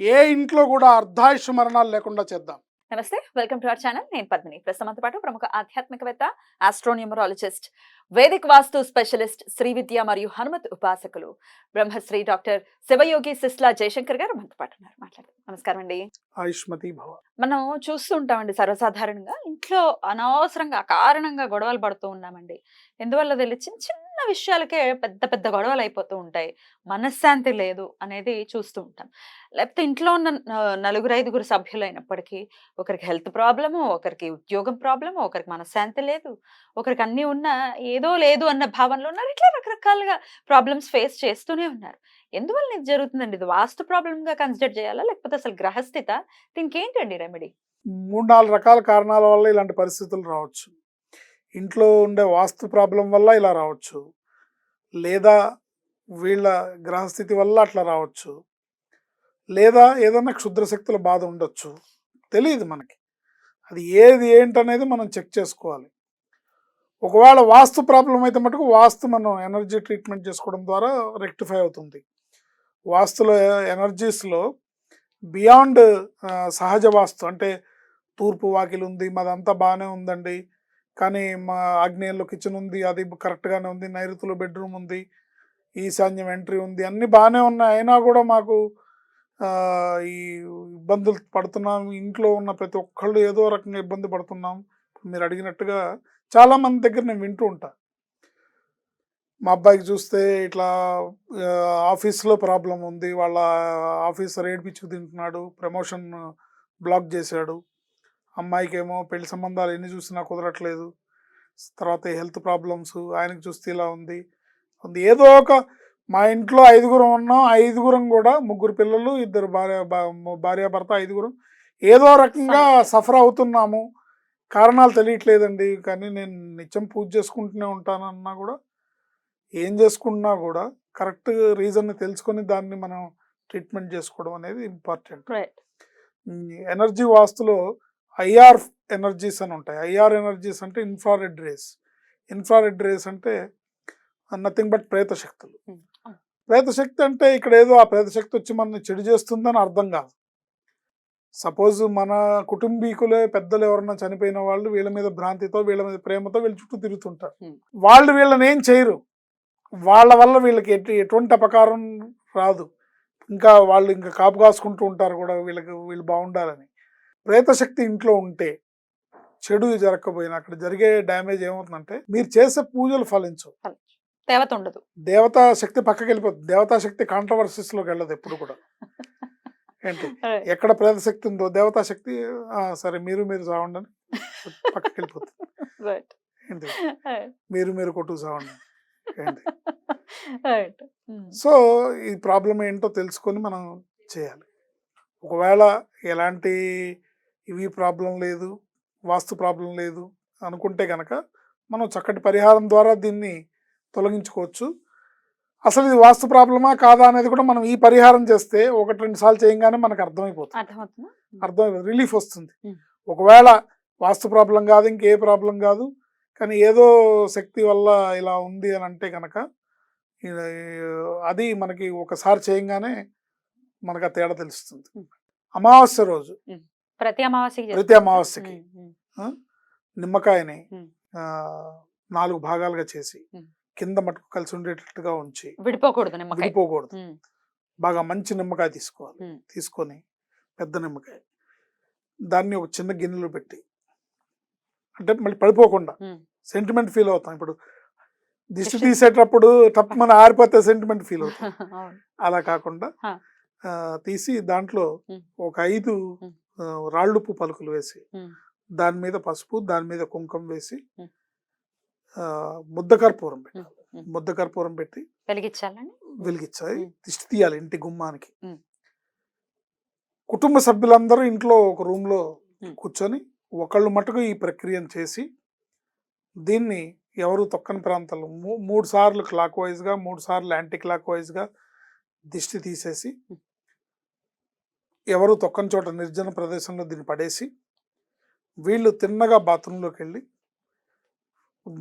ఏ ఇంట్లో కూడా అర్ధాయుష్ మరణాలు లేకుండా చేద్దాం. నమస్తే వెల్కమ్ టు అవర్ ఛానల్. నేను పద్మిని. ప్రస్తుతంతో పాటు ప్రముఖ ఆధ్యాత్మికవేత్త astronumerologist Vedic vastu specialist Shri Vidya మరియు హనుమత్ ఉపాసకులు బ్రహ్మశ్రీ డాక్టర్ శివయోగి సిస్లా జయశంకర్ గారు మనతో పాటు ఉన్నారు. మాట్లాడదాం. నమస్కారం అండి. ఆయుష్మతి భవ. మనం చూస్తూ ఉంటామండి సర్వసాధారణంగా. ఇంట్లో అనవసరంగా కారణంగా గొడవలు పడుతూ ఉన్నామండి. ఎందువల్ల తెలియదు చిన్న చిన్న విషయాలకే పెద్ద పెద్ద గొడవలు అయిపోతూ ఉంటాయి. మనశ్శాంతి లేదు అనేది చూస్తూ ఉంటాం. లేకపోతే ఇంట్లో ఉన్న నలుగురు ఐదుగురు సభ్యులు అయినప్పటికీ ఒకరికి హెల్త్ ప్రాబ్లము ఒకరికి ఉద్యోగం ప్రాబ్లము ఒకరికి మనశ్శాంతి లేదు ఒకరికి అన్నీ ఉన్నా ఏదో లేదు అన్న భావనలో ఉన్నారు. ఇట్లా రకరకాలుగా ప్రాబ్లమ్స్ ఫేస్ చేస్తూనే ఉన్నారు. ఎందువల్ల ఇది జరుగుతుందండి? ఇది వాస్తు ప్రాబ్లమ్గా కన్సిడర్ చేయాలా? లేకపోతే అసలు గ్రహస్థిత? దీనికి ఏంటండి రెమెడీ? మూడు నాలుగు రకాల కారణాల వల్ల ఇలాంటి పరిస్థితులు రావచ్చు. ఇంట్లో ఉండే వాస్తు ప్రాబ్లం వల్ల ఇలా రావచ్చు. లేదా వీళ్ళ గ్రహస్థితి వల్ల అట్లా రావచ్చు. లేదా ఏదన్నా క్షుద్రశక్తుల బాధ ఉండొచ్చు. తెలియదు మనకి. అది ఏది ఏంటనేది మనం చెక్ చేసుకోవాలి. ఒకవేళ వాస్తు ప్రాబ్లం అయితే మటుకు వాస్తు మనం ఎనర్జీ ట్రీట్మెంట్ చేసుకోవడం ద్వారా రెక్టిఫై అవుతుంది. వాస్తులో ఎనర్జీస్లో బియాండ్ సహజ వాస్తు అంటే తూర్పు వాకిలి ఉంది మాదంతా బాగానే ఉందండి. కానీ మా ఆగ్నేయంలో కిచెన్ ఉంది అది కరెక్ట్గానే ఉంది నైరుతిలో బెడ్రూమ్ ఉంది ఈశాన్యం ఎంట్రీ ఉంది అన్నీ బాగానే ఉన్నాయి. అయినా కూడా మాకు ఈ ఇబ్బందులు పడుతున్నాం. ఇంట్లో ఉన్న ప్రతి ఒక్కళ్ళు ఏదో రకంగా ఇబ్బంది పడుతున్నాం. మీరు అడిగినట్టుగా చాలామంది దగ్గర నేను వింటూ ఉంటా. మా అబ్బాయికి చూస్తే ఇట్లా ఆఫీస్లో ప్రాబ్లం ఉంది. వాళ్ళ ఆఫీసర్ ఏడిపించుకు తింటున్నాడు ప్రమోషన్ బ్లాక్ చేశాడు. అమ్మాయికి ఏమో పెళ్ళి సంబంధాలు ఎన్ని చూసినా కుదరట్లేదు. తర్వాత హెల్త్ ప్రాబ్లమ్స్ ఆయనకి చూస్తే ఇలా ఉంది. ఉంది. ఏదో ఒక మా ఇంట్లో ఐదుగురం ఉన్నాం ఐదుగురం కూడా ముగ్గురు పిల్లలు ఇద్దరు భార్య భార్యాభర్త ఐదుగురం ఏదో రకంగా సఫర్ అవుతున్నాము. కారణాలు తెలియట్లేదండి. కానీ నేను నిత్యం పూజ చేసుకుంటూనే ఉంటానన్నా కూడా ఏం చేసుకున్నా కూడా కరెక్ట్ రీజన్ని తెలుసుకొని దాన్ని మనం ట్రీట్మెంట్ చేసుకోవడం అనేది ఇంపార్టెంట్. రైట్. ఎనర్జీ వాస్తులో ఐఆర్ ఎనర్జీస్ అని ఉంటాయి. ఐఆర్ ఎనర్జీస్ అంటే ఇన్ఫ్రారెడ్ రేస్. ఇన్ఫ్రారెడ్ రేస్ అంటే నథింగ్ బట్ ప్రేత శక్తులు. Hmm. ప్రేత శక్తి అంటే ఇక్కడ ఏదో ఆ ప్రేత శక్తి వచ్చి మనల్ని చెడు చేస్తుందని అర్థం కాదు. సపోజ్ మన కుటుంబీకులే పెద్దలు ఎవరన్నా చనిపోయిన వాళ్ళు వీళ్ళ మీద భ్రాంతితో వీళ్ళ మీద ప్రేమతో వీళ్ళ చుట్టూ తిరుగుతుంటారు. వాళ్ళు వీళ్ళని ఏం చేయరు. వాళ్ళ వల్ల వీళ్ళకి ఎటు ఎటువంటి అపకారం రాదు. ఇంకా వాళ్ళు ఇంకా కాపు కాసుకుంటూ ఉంటారు కూడా వీళ్ళకి వీళ్ళు బాగుండాలని. ప్రేతశక్తి ఇంట్లో ఉంటే చెడు జరగకపోయినా అక్కడ జరిగే డ్యామేజ్ ఏమవుతుందంటే మీరు చేసే పూజలు ఫలించవు. దేవత ఉండదు. దేవతా శక్తి పక్కకి వెళ్ళిపోతుంది దేవతా శక్తి కాంట్రవర్సీస్లోకి వెళ్ళదు ఎప్పుడు కూడా. ఏంటి? ఎక్కడ ప్రేత శక్తి ఉందో దేవతా శక్తి "ఆ, సరే మీరు మీరు చావండి పక్కకి వెళ్ళిపోతుంది రైట్ ఏంటి మీరు మీరు కొట్టు చావండి. ఏంటి? రైట్ సో ఈ ప్రాబ్లం ఏంటో తెలుసుకొని మనం చేయాలి. ఒకవేళ ఎలాంటి ఇవి ప్రాబ్లం లేదు వాస్తు ప్రాబ్లం లేదు అనుకుంటే కనుక మనం చక్కటి పరిహారం ద్వారా దీన్ని తొలగించుకోవచ్చు. అసలు ఇది వాస్తు ప్రాబ్లమా కాదా అనేది కూడా మనం ఈ పరిహారం చేస్తే ఒకటి రెండు సార్లు చేయగానే మనకు అర్థమైపోతుంది. అర్థమవుతుందా? అర్థం రిలీఫ్ వస్తుంది. ఒకవేళ వాస్తు ప్రాబ్లం కాదు ఇంకే ప్రాబ్లం కాదు కానీ ఏదో శక్తి వల్ల ఇలా ఉంది అని అంటే కనుక అది మనకి ఒకసారి చేయంగానే మనకు ఆ తేడా తెలుస్తుంది. అమావాస్య రోజు. ప్రతి అమావాస్యకి ప్రతి. నిమ్మకాయని నాలుగు భాగాలుగా చేసి. కింద మటుకు కలిసి ఉండేటట్టుగా ఉంచి విడిపోకూడదు విడిపోకూడదు బాగా మంచి నిమ్మకాయ తీసుకోవాలి. తీసుకొని పెద్ద నిమ్మకాయ దాన్ని ఒక చిన్న గిన్నెలో పెట్టి అంటే మళ్ళీ పడిపోకుండా. సెంటిమెంట్ ఫీల్ అవుతాం ఇప్పుడు దిష్టి. తీసేటప్పుడు తప్ప మన ఆరిపోతే సెంటిమెంట్ ఫీల్ అవుతాం. అలా కాకుండా తీసి దాంట్లో. ఒక ఐదు రాళ్ళుప్పు పలుకులు వేసి దాని మీద పసుపు దాని మీద కుంకుమ వేసి ముద్ద కర్పూరం పెట్టాలి. ముద్ద కర్పూరం పెట్టి వెలిగించాలి. దిష్టి తీయాలి ఇంటి గుమ్మానికి. కుటుంబ సభ్యులందరూ ఇంట్లో ఒక రూమ్లో Hmm. కూర్చొని ఒకళ్ళు మటుకు ఈ ప్రక్రియను చేసి దీన్ని ఎవరు తొక్కని ప్రాంతాలు మూడు సార్లు క్లాక్ వైజ్గా మూడు సార్లు యాంటీ క్లాక్ వైజ్గా దిష్టి తీసేసి ఎవరు తొక్కని చోట నిర్జన ప్రదేశంలో దీన్ని పడేసి వీళ్ళు తిన్నగా బాత్రూంలోకి వెళ్ళి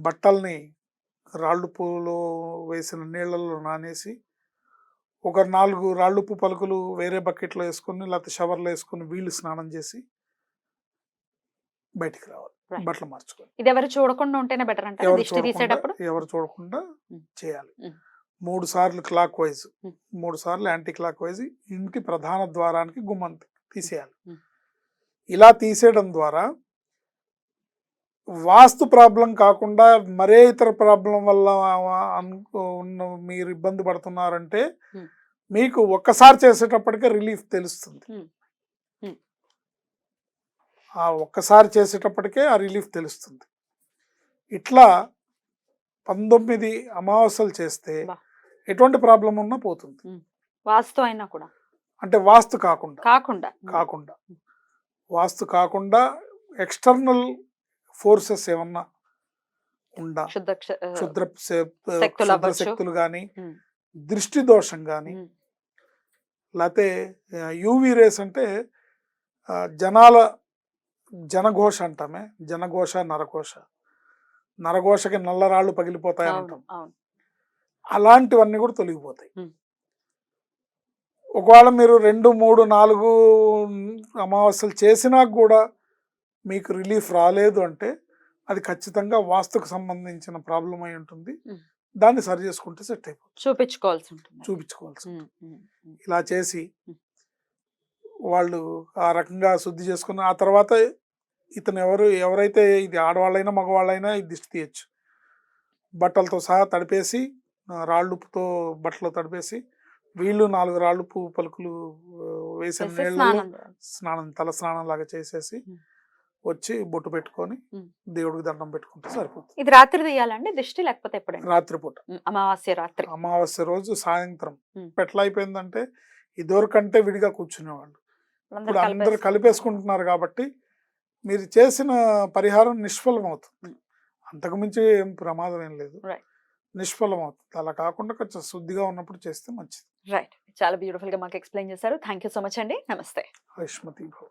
బట్టల్ని రాళ్ళుప్పులో వేసిన నీళ్ళల్లో నానేసి ఒక నాలుగు రాళ్ళుప్పు పలుకులు వేరే బకెట్లో వేసుకొని లేకపోతే షవర్లో వేసుకొని వీళ్ళు స్నానం చేసి బయటికి రావాలి. బట్టలు మార్చుకొని ఇది ఎవరు చూడకుండా ఉంటేనే బెటర్ అంటారు ఎవరు చూడకుండా తీసేటప్పుడు ఎవరు చూడకుండా. చేయాలి. మూడు సార్లు క్లాక్ వైజ్. మూడు సార్లు యాంటీ క్లాక్ వైజ్ ఇంటి ప్రధాన ద్వారానికి గుమ్మం తీసేయాలి. ఇలా తీసేయడం ద్వారా వాస్తు ప్రాబ్లం కాకుండా మరే ఇతర ప్రాబ్లం వల్ల ఉన్న మీరు ఇబ్బంది పడుతున్నారంటే. మీకు ఒక్కసారి చేసేటప్పటికే రిలీఫ్ తెలుస్తుంది. ఆ ఒక్కసారి చేసేటప్పటికే ఆ రిలీఫ్ తెలుస్తుంది ఇట్లా పంతొమ్మిది అమావాస్యలు చేస్తే. ఎటువంటి ప్రాబ్లం ఉన్నా పోతుంది. వాస్తు అయినా కూడా. అంటే వాస్తు కాకుండా. కాకుండా. కాకుండా. వాస్తు కాకుండా ఎక్స్టర్నల్ ఫోర్సెస్ ఏమన్నా ఉండా? క్షుద్ర శక్తులు కానీ దృష్టి దోషం కానీ లేకపోతే యూవి రేస్ అంటే జనాల జనఘోష అంటామే. జనఘోష నరఘోష. నరఘోషకి నల్లరాళ్ళు పగిలిపోతాయి అంటాం అలాంటివన్నీ కూడా తొలగిపోతాయి. ఒకవేళ మీరు రెండు మూడు నాలుగు అమావాస్యలు చేసినా కూడా మీకు రిలీఫ్ రాలేదు అంటే అది ఖచ్చితంగా వాస్తుకు సంబంధించిన ప్రాబ్లం అయి ఉంటుంది. దాన్ని సరి చేసుకుంటే సెట్ అయిపోతుంది చూపించుకోవాల్సి ఉంటుంది చూపించుకోవాల్సి. ఇలా చేసి. వాళ్ళు ఆ రకంగా శుద్ధి చేసుకుని ఆ తర్వాత ఇతను ఎవరు ఎవరైతే ఇది ఆడవాళ్ళైనా మగవాళ్ళైనా ఇది దిష్టి తీయచ్చు బట్టలతో సహా తడిపేసి రాళ్ళుప్పుతో బట్టలు తడిపేసి వీళ్ళు నాలుగు రాళ్ళుప్పు పలుకులు వేసిన చేసి నీళ్ళలో స్నానం తల స్నానం లాగా చేసేసి. వచ్చి బొట్టు పెట్టుకొని. దేవుడికి దండం పెట్టుకుంటే సరిపోతుంది ఇది రాత్రి తీయాలండి దిష్టి లేకపోతే ఎప్పుడైనా రాత్రిపూట అమావాస్య రాత్రి అమావాస్య రోజు సాయంత్రం. ఎట్లా అయిపోయిందంటే ఇదివరకంటే విడిగా కూర్చునేవాళ్ళు ఇప్పుడు అందరు. కలిపేసుకుంటున్నారు కాబట్టి మీరు చేసిన పరిహారం నిష్ఫలం అవుతుంది. అంతకుమించి ఏం ప్రమాదం ఏం లేదు. నిష్ఫలం అవుతుంది అలా కాకుండా కొంచెం శుద్ధిగా ఉన్నప్పుడు చేస్తే మంచిది. రైట్ చాలా బ్యూటిఫుల్గా మాకు ఎక్స్ప్లెయిన్ చేశారు. థ్యాంక్ యూ సో మచ్ అండి. నమస్తే. ఆయుష్మతి భవ